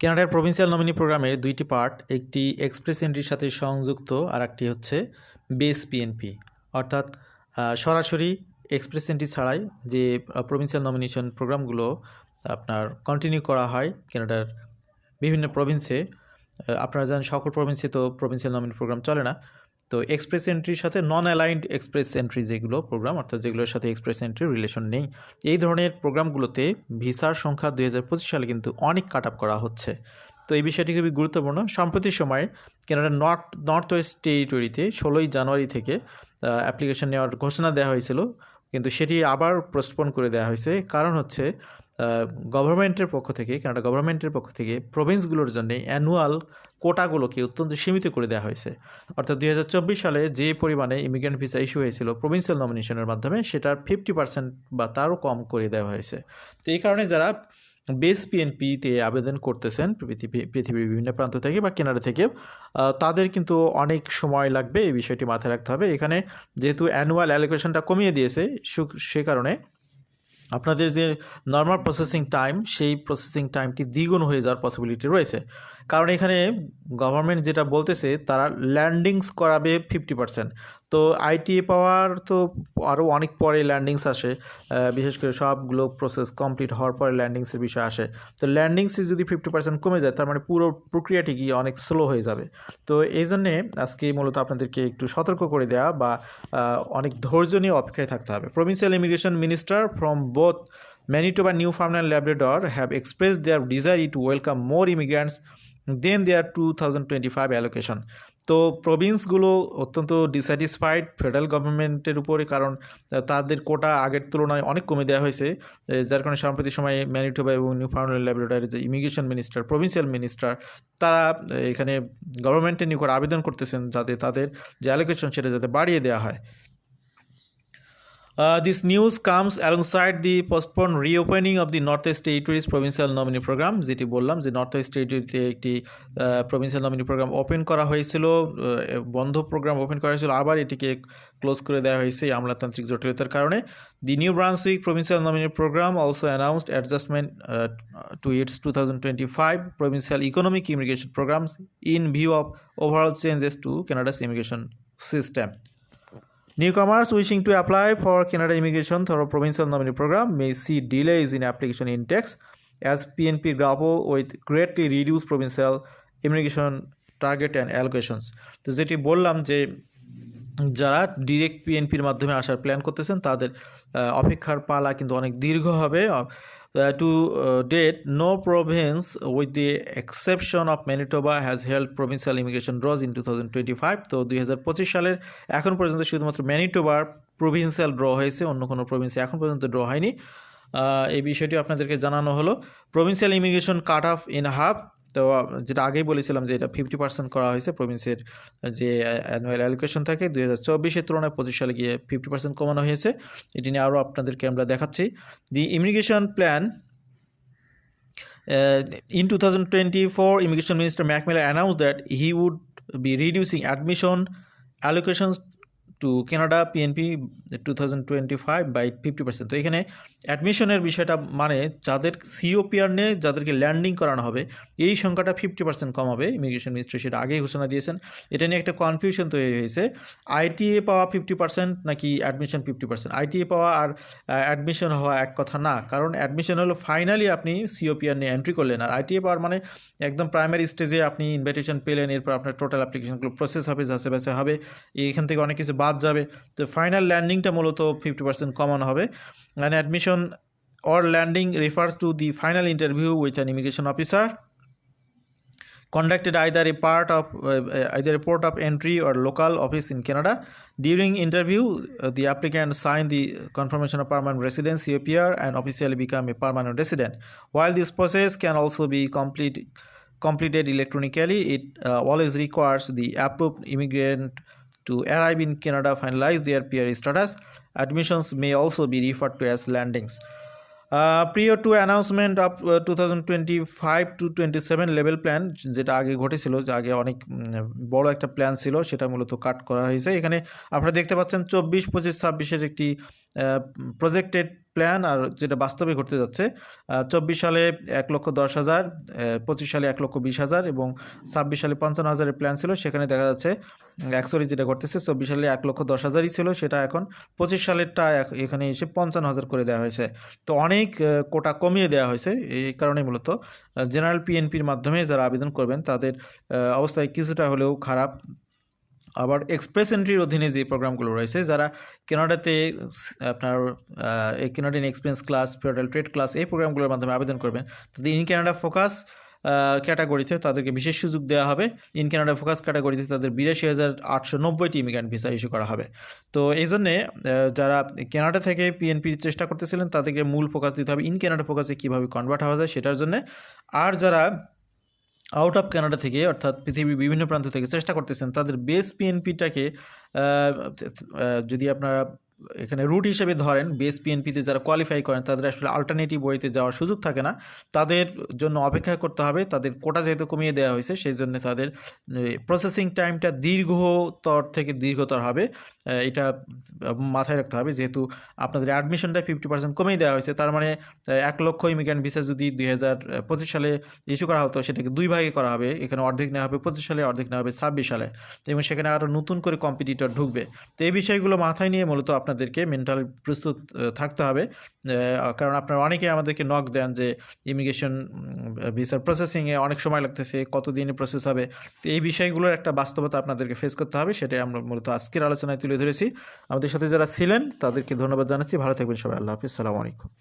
কানাডার provincial nominee প্রোগ্রামের দুইটি পার্ট, একটি এক্সপ্রেস এন্ট্রির সাথে সংযুক্ত আর একটি হচ্ছে বেস পিএনপি। অর্থাৎ সরাসরি এক্সপ্রেস এন্ট্রি ছাড়াই যে প্রভিন্সিয়াল নমিনেশন প্রোগ্রামগুলো আপনার কন্টিনিউ করা হয় কানাডার বিভিন্ন প্রভিন্সে আপনারা জানেন সকল প্রভিন্সে তো প্রভিন্সিয়াল নমিনি প্রোগ্রাম চলে না। তো এক্সপ্রেস এন্ট্রির সাথে নন অ্যালাইন্ড এক্সপ্রেস এন্ট্রি যেগুলো প্রোগ্রাম অর্থাৎ যেগুলোর সাথে এক্সপ্রেস এন্ট্রি রিলেশন নেই, এই ধরনের প্রোগ্রামগুলোতে ভিসার সংখ্যা দু হাজার পঁচিশ সালে কিন্তু অনেক কাট আপ করা হচ্ছে। তো এই বিষয়টি খুবই গুরুত্বপূর্ণ। সম্প্রতি সময়ে কানাডার নর্থ নর্থ ওয়েস্ট টেরিটরিতে ষোলোই জানুয়ারি থেকে অ্যাপ্লিকেশন নেওয়ার ঘোষণা দেওয়া হয়েছিল, কিন্তু সেটি আবার পোস্টপোন করে দেওয়া হয়েছে। কারণ হচ্ছে গভর্নমেন্টের পক্ষ থেকে, কানাডা গভর্নমেন্টের পক্ষ থেকে প্রভিন্সগুলোর জন্য অ্যানুয়াল কোটাগুলোকে অত্যন্ত সীমিত করে দেওয়া হয়েছে। অর্থাৎ দুই হাজার চব্বিশ সালে যে পরিমাণে ইমিগ্রেন্ট ভিসা ইস্যু হয়েছিল প্রভিন্সিয়াল নমিনেশনের মাধ্যমে, সেটার ফিফটি পার্সেন্ট বা তারও কম করে দেওয়া হয়েছে। তো এই কারণে যারা বেস পিএনপিতে আবেদন করতেছেন, পৃথিবী, পৃথিবীর বিভিন্ন প্রান্ত থেকে বা কেনারা থেকে তাদের কিন্তু অনেক সময় লাগবে এই বিষয়টি মাথায় রাখতে হবে। এখানে যেহেতু অ্যানুয়াল অ্যালোকেশনটা কমিয়ে দিয়েছে, সু- সে কারণে আপনাদের যে নর্মাল প্রসেসিং টাইম সেই প্রসেসিং টাইমটি দ্বিগুণ হয়ে যাওয়ার পসিবিলিটি রয়েছে। কারণ এখানে গভর্নমেন্ট যেটা বলতেছে, তারা ল্যান্ডিংস করাবে ফিফটি পার্সেন্ট তো আইটিএ পাওয়ার তো আরও অনেক পরে ল্যান্ডিংস আসে বিশেষ করে সবগুলো প্রসেস কমপ্লিট হওয়ার পরে ল্যান্ডিংসের বিষয় আসে। তো ল্যান্ডিংসে যদি ফিফটি পার্সেন্ট কমে যায় তার মানে পুরো প্রক্রিয়াটি গিয়ে অনেক স্লো হয়ে যাবে। তো এই জন্যে আজকে মূলত আপনাদেরকে একটু সতর্ক করে দেওয়া বা অনেক ধৈর্য নিয়ে অপেক্ষায় থাকতে হবে। Provincial immigration minister from both Manitoba, Newfoundland, Labrador have expressed their desire to welcome more immigrants than their 2025 allocation. তো প্রভিন্সগুলো অত্যন্ত ডিস্যাটিসফাইড ফেডারেল গভর্নমেন্টের উপরে কারণ তাদের কোটা আগের তুলনায় অনেক কমে দেওয়া হয়েছে যার কারণে সাম্প্রতিক সময়ে ম্যানিটোবা এবং নিউ নিউফাউন্ডল্যান্ড ল্যাবরেটরির যে ইমিগ্রেশন মিনিস্টার প্রভিন্সিয়াল মিনিস্টার তারা এখানে গভর্নমেন্টের নিকট আবেদন করতেছেন যাতে তাদের যে অ্যালোকেশন সেটা যাতে বাড়িয়ে দেওয়া হয়। Uh, this news comes alongside the postponed reopening of the Northeast Territories Provincial Nominee Program. যেটি বললাম যে নর্থ ওয়েস্ট টেরিটরিতে একটি প্রভিন্সিয়াল নমিনি প্রোগ্রাম ওপেন করা হয়েছিল আহ, বন্ধ প্রোগ্রাম ওপেন করা হয়েছিল আবার এটিকে ক্লোজ করে দেওয়া হয়েছে আমলাতান্ত্রিক জটিলতার কারণে। The New Brunswick provincial nominee program also announced adjustment to its two thousand twenty five provincial economic immigration programs in view of overall changes to Canada's immigration system new commerce wishing to apply for Canada immigration through provincial nominee program may see delays in application intakes as PNP গ্রাভো with greatly reduce provincial immigration target and allocations তো যেটি বললাম যে, যারা direct পিএনপির মাধ্যমে আসার plan করতেছেন, তাদের অপেক্ষার পালা কিন্তু অনেক দীর্ঘ হবে। Date no province with the exception of Manitoba has held provincial immigration draws in two thousand twenty five তো দুই হাজার পঁচিশ সালের এখন পর্যন্ত শুধুমাত্র ম্যানিটোবার প্রভিন্সিয়াল ড্র হয়েছে অন্য কোনো প্রভিন্সে এখন পর্যন্ত ড্র হয়নি। আহ, এই বিষয়টি আপনাদেরকে জানানো হলো। Provincial immigration cut off in half তো যেটা আগেই বলেছিলাম যে এটা ফিফটি পার্সেন্ট করা হয়েছে প্রভিন্সের যে অ্যানুয়াল অ্যালোকেশন থাকে দুই হাজার চব্বিশের তুলনায় পঁচিশ সালে গিয়ে ফিফটি পার্সেন্ট কমানো হয়েছে। এটি নিয়ে আরও আপনাদেরকে আমরা দেখাচ্ছি। The immigration plan Uh, in 2024, Immigration Minister Mac Miller announced that he would be reducing admission allocations to Canada PNP 2025 by 50% তো এখানে অ্যাডমিশনের বিষয়টা মানে যাদের সিওপিআর নিয়ে যাদেরকে ল্যান্ডিং করানো হবে, এই সংখ্যাটা ফিফটি পার্সেন্ট কম হবে। ইমিগ্রেশন মিনিস্ট্রি সেটা আগেই ঘোষণা দিয়েছেন। এটা নিয়ে একটা কনফিউশন তৈরি হয়েছে। আইটিএ পাওয়া ফিফটি পার্সেন্ট নাকি অ্যাডমিশন ফিফটি পার্সেন্ট আইটিএ পাওয়া আর অ্যাডমিশন হওয়া এক কথা না। কারণ অ্যাডমিশন হলো ফাইনালি আপনি সিওপিআর নিয়ে এন্ট্রি করলেন। আর আইটিএ পাওয়ার মানে একদম প্রাইমারি স্টেজে আপনি ইনভাইটেশন পেলেন, এরপর আপনার টোটাল অ্যাপ্লিকেশনগুলো প্রসেস হবে যাচ্ছে বাসে হবে। এখান থেকে অনেক কিছু বাদ যাবে তো ফাইনাল ল্যান্ডিংটা মূলত ফিফটি পার্সেন্ট কমানো হবে and admission or landing refers to the final interview with an immigration officer conducted either a part of uh, either a port of entry or local office in Canada. During interview, uh, the applicant signed the confirmation of permanent residence COPR and officially become a permanent resident. While this process can also be complete, completed electronically, it uh, always requires the approved immigrant to arrive in Canada, finalize their PR status. Admissions may also be referred to as landings. Uh, prior to announcement of uh, 2025 to 27 level plan যেটা আগে ঘটেছিল যে আগে অনেক বড় একটা plan ছিল সেটা মূলত কাট করা হয়েছে এখানে আপনারা দেখতে পাচ্ছেন চব্বিশ পঁচিশ ছাব্বিশের একটি প্রজেক্টেড প্ল্যান আর যেটা বাস্তবে ঘটতে যাচ্ছে চব্বিশ সালে এক লক্ষ দশ হাজার পঁচিশ সালে এক লক্ষ বিশ হাজার এবং ছাব্বিশ সালে পঞ্চান্ন হাজারের প্ল্যান ছিল, সেখানে দেখা যাচ্ছে অ্যাকচুয়ালি যেটা ঘটতেছে, চব্বিশ সালে এক লক্ষ দশ হাজারই ছিল, সেটা এখন পঁচিশ সালেরটা এখানে এসে পঞ্চান্ন হাজার করে দেওয়া হয়েছে। তো অনেক কোটা কমিয়ে দেওয়া হয়েছে, এই কারণে মূলত জেনারেল পিএনপির মাধ্যমে যারা আবেদন করবেন, তাদের অবস্থায় কিছুটা হলেও খারাপ। আবার এক্সপ্রেস এন্ট্রির অধীনে যে প্রোগ্রামগুলো রয়েছে, যারা কেনাডাতে আপনার এই Canadian experience class federal trade class এই প্রোগ্রামগুলোর মাধ্যমে আবেদন করবেন। তাদের ইন ক্যানাডা ফোকাস ক্যাটাগরিতে তাদেরকে বিশেষ সুযোগ দেওয়া হবে। ইন ক্যানাডা ফোকাস ক্যাটাগরিতে তাদের বিরাশি হাজার আটশো নব্বইটি ইমিগ্রান্ট ভিসা ইস্যু করা হবে। তো এই জন্যে যারা কেনাডা থেকে পিএনপির চেষ্টা করতেছিলেন, তাদেরকে মূল ফোকাস দিতে হবে। ইন ক্যানাডা ফোকাসে কীভাবে কনভার্ট হওয়া যায়, সেটার জন্য। আর যারা আউট অফ কানাডা থেকে, অর্থাৎ পৃথিবীর বিভিন্ন প্রান্ত থেকে চেষ্টা করতেছেন তাদের বেস পিএনপিটাকে যদি আপনারা এখানে রুট হিসেবে ধরেন, বেস পিএনপিতে যারা কোয়ালিফাই করেন, তাদের আসলে অল্টারনেটিভ ওয়েতে যাওয়ার সুযোগ থাকে না। তাদের জন্য অপেক্ষা করতে হবে, তাদের কোটা যেহেতু কমিয়ে দেওয়া হয়েছে, সেই জন্য তাদের প্রসেসিং টাইমটা দীর্ঘতর থেকে দীর্ঘতর হবে। এটা মাথায় রাখতে হবে। যেহেতু আপনাদের অ্যাডমিশনটা ফিফটি পার্সেন্ট কমিয়ে দেওয়া হয়েছে, তার মানে এক লক্ষ ইমিগ্রেন্ট ভিসা যদি দুই হাজার পঁচিশ সালে ইস্যু করা হতো, সেটাকে দুই ভাগে করা হবে। এখানে অর্ধেক নেওয়া হবে পঁচিশ সালে, অর্ধেক নেওয়া হবে ছাব্বিশ সালে। এবং সেখানে আরও নতুন করে কম্পিটিটর ঢুকবে। তো এই বিষয়গুলো মাথায় নিয়ে মূলত আপনাদেরকে মেন্টাল প্রস্তুত থাকতে হবে। কারণ আপনারা অনেকে আমাদেরকে নক দেন যে ইমিগ্রেশন ভিসার প্রসেসিংয়ে অনেক সময় লাগতেছে, কতদিনে প্রসেস হবে? তো এই বিষয়গুলোর একটা বাস্তবতা আপনাদেরকে ফেস করতে হবে, সেটাই আমরা মূলত আজকের আলোচনায় তুলে ধরেছি। আমাদের সাথে যারা ছিলেন, তাদেরকে ধন্যবাদ জানাচ্ছি। ভালো থাকবেন সবাই। আল্লাহ হাফিজ। সালামু আলাইকুম।